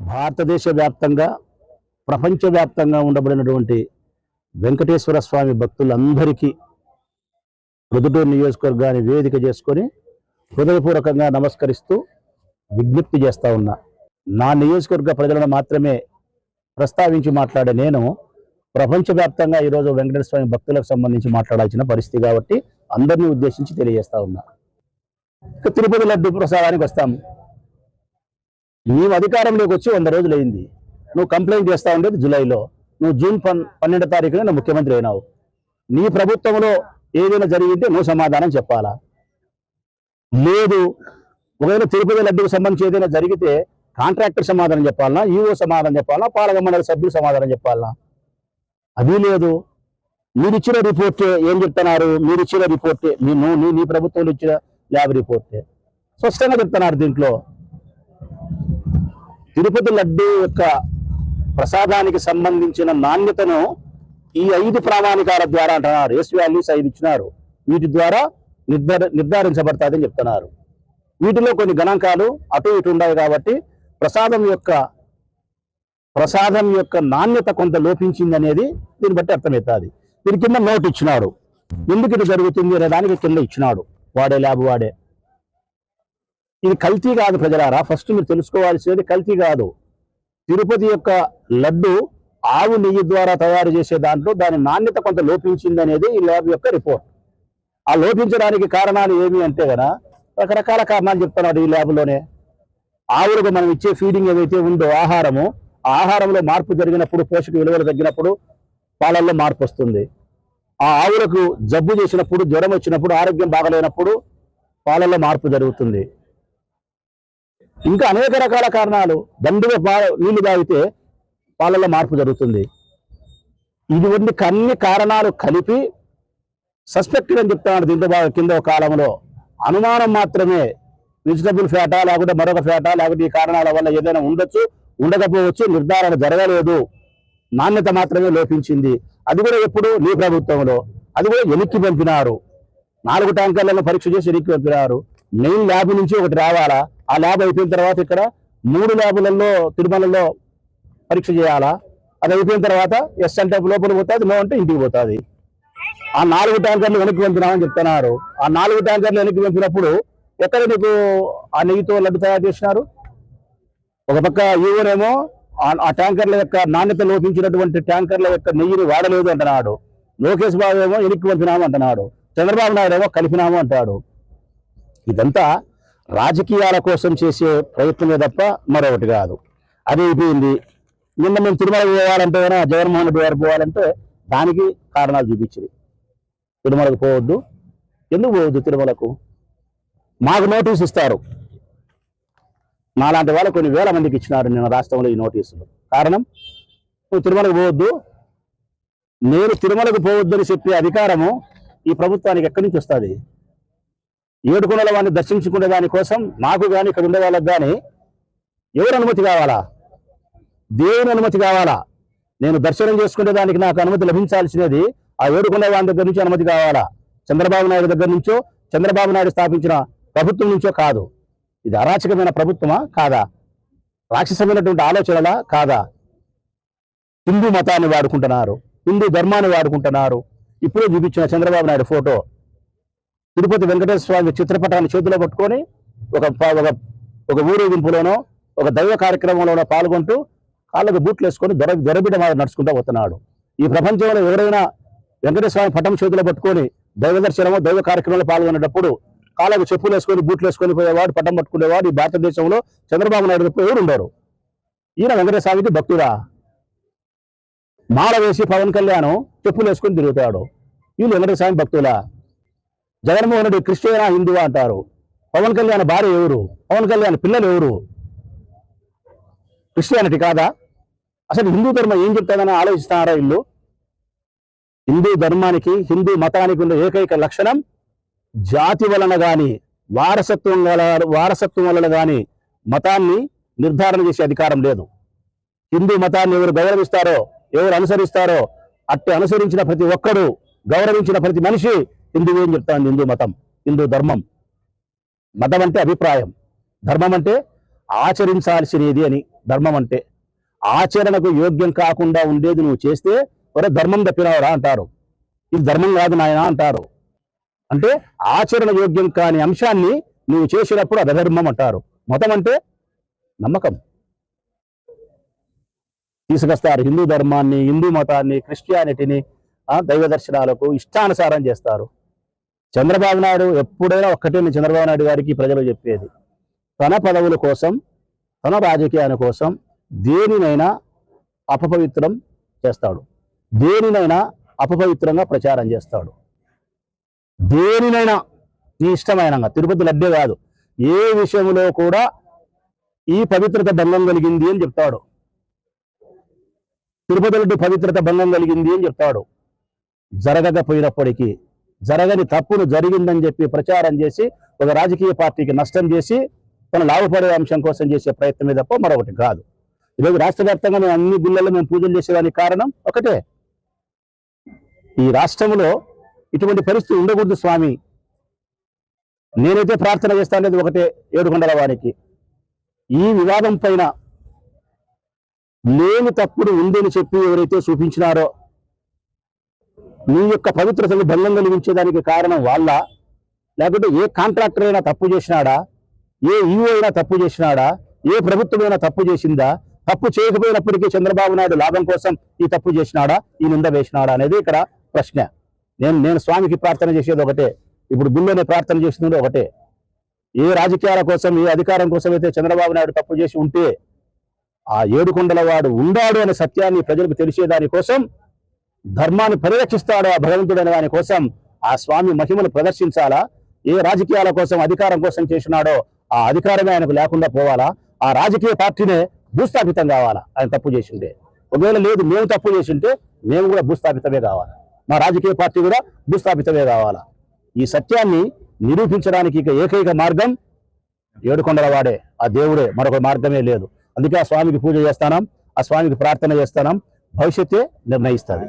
భారతదేశ వ్యాప్తంగా ప్రపంచవ్యాప్తంగా ఉండబడినటువంటి వెంకటేశ్వర స్వామి భక్తులందరికీ ప్రొద్దుటూరు నియోజకవర్గాన్ని వేదిక చేసుకొని హృదయపూర్వకంగా నమస్కరిస్తూ విజ్ఞప్తి చేస్తూ ఉన్నా. నా నియోజకవర్గ ప్రజలను మాత్రమే ప్రస్తావించి మాట్లాడే నేను ప్రపంచవ్యాప్తంగా ఈరోజు వెంకటేశ్వర స్వామి భక్తులకు సంబంధించి మాట్లాడాల్సిన పరిస్థితి కాబట్టి అందరినీ ఉద్దేశించి తెలియజేస్తా ఉన్నా. ఇక తిరుపతి లడ్డు ప్రసాదానికి వస్తాం. మేము అధికారంలోకి వచ్చి వంద రోజులు అయింది. నువ్వు కంప్లైంట్ చేస్తా ఉండేది జూలైలో. నువ్వు జూన్ పన్ పన్నెండో తారీఖున నువ్వు ముఖ్యమంత్రి అయినావు. నీ ప్రభుత్వంలో ఏదైనా జరిగింటే నువ్వు సమాధానం చెప్పాలా? లేదు. ఒకవేళ తిరుపతి లడ్డూకి సంబంధించి ఏదైనా జరిగితే కాంట్రాక్టర్ సమాధానం చెప్పాలనా? ఈఓ సమాధానం చెప్పాలనా? పాలక మండలి సభ్యులు సమాధానం చెప్పాలనా? అది లేదు. మీరు ఇచ్చిన రిపోర్టే ఏం చెప్తున్నారు? మీరు ఇచ్చిన రిపోర్టే మీ నువ్వు నీ నీ ప్రభుత్వంలో ఇచ్చిన ల్యాబ్ రిపోర్టే. స్పష్టంగా చెప్తున్నారు దీంట్లో. తిరుపతి లడ్డు యొక్క ప్రసాదానికి సంబంధించిన నాణ్యతను ఈ ఐదు ప్రామాణికాల ద్వారా అంటున్నారు. ఎస్ వాల్యూస్ ఐదు ఇచ్చినారు. వీటి ద్వారా నిర్ధార నిర్ధారించబడతాదని చెప్తున్నారు. వీటిలో కొన్ని గణాంకాలు అటు ఇటు ఉన్నాయి కాబట్టి ప్రసాదం యొక్క ప్రసాదం యొక్క నాణ్యత కొంత లోపించింది అనేది దీన్ని బట్టి అర్థమవుతుంది. దీని కింద నోట్ ఇచ్చినాడు. ఎందుకు ఇది జరుగుతుంది అనే దానికి కింద ఇచ్చినాడు. వాడే ల్యాబ్ వాడే. ఇది కల్తీ కాదు ప్రజలారా. ఫస్ట్ మీరు తెలుసుకోవాల్సినది కల్తీ కాదు. తిరుపతి యొక్క లడ్డు ఆవు నెయ్యి ద్వారా తయారు చేసే దాంట్లో దాని నాణ్యత కొంత లోపించింది అనేది ఈ ల్యాబ్ యొక్క రిపోర్ట్. ఆ లోపించడానికి కారణాలు ఏమి అంటే గన రకరకాల కారణాలు చెప్తున్నారు ఈ ల్యాబ్లోనే. ఆవులకు మనం ఇచ్చే ఫీడింగ్ ఏదైతే ఉందో ఆహారము ఆ ఆహారంలో మార్పు జరిగినప్పుడు పోషక విలువలు తగ్గినప్పుడు పాలల్లో మార్పు వస్తుంది. ఆ ఆవులకు జబ్బు చేసినప్పుడు జ్వరం వచ్చినప్పుడు ఆరోగ్యం బాగలేనప్పుడు పాలల్లో మార్పు జరుగుతుంది. ఇంకా అనేక రకాల కారణాలు దండుగా నీళ్ళు తాగితే వాళ్ళలో మార్పు జరుగుతుంది. ఇది అన్ని కారణాలు కలిపి సస్పెక్టెడ్ అని చెప్తాను దీంతో బాగా కింద ఒక కాలంలో. అనుమానం మాత్రమే. వెజిటబుల్ ఫ్యాటా లేకుంటే మరొక ఫ్యాటా లేకుంటే ఈ కారణాల వల్ల ఏదైనా ఉండొచ్చు ఉండకపోవచ్చు నిర్ధారణ జరగలేదు. నాణ్యత మాత్రమే లోపించింది. అది కూడా ఎప్పుడు? నీ ప్రభుత్వంలో. అది కూడా వెనక్కి పంపినారు. నాలుగు ట్యాంకర్లను పరీక్ష చేసి వెనక్కి పంపినారు. మెయిన్ ల్యాబ్ నుంచి ఒకటి రావాలా? ఆ ల్యాబ్ అయిపోయిన తర్వాత ఇక్కడ మూడు ల్యాబులలో తిరుమలలో పరీక్ష చేయాలా? అది అయిపోయిన తర్వాత ఎస్ అంటే లోపల పోతుంది నో అంటే ఇంటికి పోతుంది. ఆ నాలుగు ట్యాంకర్లు వెనక్కి పంపినామని చెప్తున్నారు. ఆ నాలుగు ట్యాంకర్లు వెనక్కి పంపినప్పుడు ఎక్కడ నీకు ఆ నెయ్యితో లడ్డు తయారు చేసినారు? ఒక పక్క ఈవోనేమో ఆ- ఆ ట్యాంకర్ల యొక్క నాణ్యత లోపించినటువంటి ట్యాంకర్ల యొక్క నెయ్యిని వాడలేదు అంటున్నాడు. లోకేష్ బాబు ఏమో వెనక్కి పంపినాము అంటున్నాడు. చంద్రబాబు నాయుడు ఏమో కలిపినాము అంటాడు. ఇదంతా రాజకీయాల కోసం చేసే ప్రయత్నమే తప్ప మరొకటి కాదు. అది అయిపోయింది. నిన్న మేము తిరుమల పోవాలంటే అయినా జగన్మోహన్ రెడ్డి గారు పోవాలంటే దానికి కారణాలు చూపించింది. తిరుమలకు పోవద్దు. ఎందుకు పోవద్దు తిరుమలకు? మాకు నోటీస్ ఇస్తారు. నాలాంటి వాళ్ళు కొన్ని వేల మందికి ఇచ్చినారు నిన్న రాష్ట్రంలో ఈ నోటీసులు. కారణం? నువ్వు తిరుమలకు పోవద్దు. నేను తిరుమలకు పోవద్దని చెప్పే అధికారము ఈ ప్రభుత్వానికి ఎక్కడి నుంచి వస్తుంది? ఏడుకొండల వాడిని దర్శించుకునే దానికోసం నాకు కానీ ఇక్కడ ఉండే వాళ్ళకి కానీ ఎవరు అనుమతి కావాలా? దేవుని అనుమతి కావాలా? నేను దర్శనం చేసుకునే దానికి నాకు అనుమతి లభించాల్సినది ఆ ఏడుకొండ వాడి దగ్గర నుంచి అనుమతి కావాలా? చంద్రబాబు నాయుడు దగ్గర నుంచో చంద్రబాబు నాయుడు స్థాపించిన ప్రభుత్వం నుంచో కాదు. ఇది అరాచకమైన ప్రభుత్వమా? కాదా? రాక్షసమైనటువంటి ఆలోచనలా? కాదా? హిందూ మతాన్ని వాడుకుంటున్నారు హిందూ ధర్మాన్ని వాడుకుంటున్నారు. ఇప్పుడే చూపించిన చంద్రబాబు నాయుడు ఫోటో. తిరుపతి వెంకటేశ్వర స్వామి చిత్రపటాన్ని చేతిలో పట్టుకొని ఒక ఒక ఒక ఊరేగింపులోనో ఒక దైవ కార్యక్రమంలోనో పాల్గొంటూ కాళ్ళకు బూట్లు వేసుకొని దొర దొరబిడ మీద నడుచుకుంటూ పోతున్నాడు. ఈ ప్రపంచంలో ఎవరైనా వెంకటేశ్వర స్వామి పటం చేతిలో పట్టుకొని దైవ దర్శనమో దైవ కార్యక్రమంలో పాల్గొనేటప్పుడు కాళ్ళకు చెప్పులు వేసుకొని బూట్లు వేసుకొని పోయేవాడు పటం పట్టుకునేవాడు ఈ భారతదేశంలో చంద్రబాబు నాయుడు తప్ప ఎవరు ఉండరు. ఈయన వెంకటేశ్వర భక్తుడా? మాల వేసి పవన్ కళ్యాణ్ చెప్పులు వేసుకొని తిరుగుతాడు. వీళ్ళు వెంకటేశ్వర భక్తులా జగన్మోహన్ రెడ్డి క్రిస్టియనా హిందువా అంటారు. పవన్ కళ్యాణ్ భార్య ఎవరు? పవన్ కళ్యాణ్ పిల్లలు ఎవరు? క్రిస్టియానిటీ కాదా? అసలు హిందూ ధర్మం ఏం చెప్తాదని ఆలోచిస్తున్నారా ఇల్లు హిందూ ధర్మానికి హిందూ మతానికి ఉన్న ఏకైక లక్షణం జాతి వలన గాని వారసత్వం వారసత్వం వలన కానీ మతాన్ని నిర్ధారణ చేసే అధికారం లేదు. హిందూ మతాన్ని ఎవరు గౌరవిస్తారో ఎవరు అనుసరిస్తారో అట్టి అనుసరించిన ప్రతి ఒక్కడు గౌరవించిన ప్రతి మనిషి హిందువు ఏం చెప్తాను హిందూ మతం. హిందూ ధర్మం. మతం అంటే అభిప్రాయం. ధర్మం అంటే ఆచరించాల్సినది అని ధర్మం అంటే. ఆచరణకు యోగ్యం కాకుండా ఉండేది నువ్వు చేస్తే ఒరే ధర్మం తప్పినవరా అంటారు. ఇది ధర్మం కాదు నాయన అంటారు. అంటే ఆచరణ యోగ్యం కాని అంశాన్ని నువ్వు చేసినప్పుడు అధర్మం అంటారు. మతం అంటే నమ్మకం. తీసుకొస్తారు హిందూ ధర్మాన్ని హిందూ మతాన్ని క్రిస్టియానిటీని దైవ దర్శనాలకు ఇష్టానుసారం చేస్తారు. చంద్రబాబు నాయుడు ఎప్పుడైనా ఒక్కటే నేను చంద్రబాబు నాయుడు గారికి ప్రజలు చెప్పేది తన పదవుల కోసం తన రాజకీయాల కోసం దేనినైనా అపపవిత్రం చేస్తాడు. దేనినైనా అపపవిత్రంగా ప్రచారం చేస్తాడు. దేనినైనా నీ ఇష్టమైన తిరుపతి లడ్డే కాదు ఏ విషయంలో కూడా ఈ పవిత్రత భంగం కలిగింది అని చెప్తాడు. తిరుపతి లడ్డు పవిత్రత భంగం కలిగింది అని చెప్తాడు. జరగకపోయినప్పటికీ జరగని తప్పును జరిగిందని చెప్పి ప్రచారం చేసి ఒక రాజకీయ పార్టీకి నష్టం చేసి తన లాభపడే అంశం కోసం చేసే ప్రయత్నమే తప్ప మరొకటి కాదు. ఈరోజు రాష్ట్ర వ్యాప్తంగా మేము అన్ని గుళ్ళల్లో మేము పూజలు చేసేదానికి కారణం ఒకటే. ఈ రాష్ట్రంలో ఇటువంటి పరిస్థితి ఉండకూడదు స్వామి. నేనైతే ప్రార్థన చేస్తానేది ఒకటే ఏడుకొండల వారికి. ఈ వివాదం పైన లేని తప్పుడు ఉందని చెప్పి ఎవరైతే చూపించినారో నీ యొక్క పవిత్రతను భంగం కలిగించేదానికి కారణం వాళ్ళ లేకపోతే ఏ కాంట్రాక్టర్ అయినా తప్పు చేసినాడా? ఏ ఈఓ అయినా తప్పు చేసినాడా? ఏ ప్రభుత్వమైనా తప్పు చేసిందా? తప్పు చేయకపోయినప్పటికీ చంద్రబాబు నాయుడు లాభం కోసం ఈ తప్పు చేసినాడా? ఈ నింద వేసినాడా అనేది ఇక్కడ ప్రశ్న. నేను నేను స్వామికి ప్రార్థన చేసేది ఒకటే. ఇప్పుడు గుళ్ళోనే ప్రార్థన చేస్తున్నది ఒకటే. ఏ రాజకీయాల కోసం ఏ అధికారం కోసం అయితే చంద్రబాబు నాయుడు తప్పు చేసి ఉంటే ఆ ఏడుకొండల వాడు ఉండాడు అనే సత్యాన్ని ప్రజలకు తెలిసేదాని కోసం ధర్మాన్ని పరిరక్షిస్తాడో ఆ భగవంతుడైన దాని కోసం ఆ స్వామి మహిమను ప్రదర్శించాలా? ఏ రాజకీయాల కోసం అధికారం కోసం చేసినాడో ఆ అధికారమే ఆయనకు లేకుండా పోవాలా? ఆ రాజకీయ పార్టీనే భూస్థాపితం కావాలా? ఆయన తప్పు చేసింటే. ఒకవేళ లేదు మేము తప్పు చేసింటే మేము కూడా భూస్థాపితమే కావాలా? మా రాజకీయ పార్టీ కూడా భూస్థాపితమే కావాలా? ఈ సత్యాన్ని నిరూపించడానికి ఇక ఏకైక మార్గం ఏడుకొండల వాడే. ఆ దేవుడే మరొక మార్గమే లేదు. అందుకే ఆ స్వామికి పూజ చేస్తానం ఆ స్వామికి ప్రార్థన చేస్తాం భవిష్యత్తే నిర్ణయిస్తుంది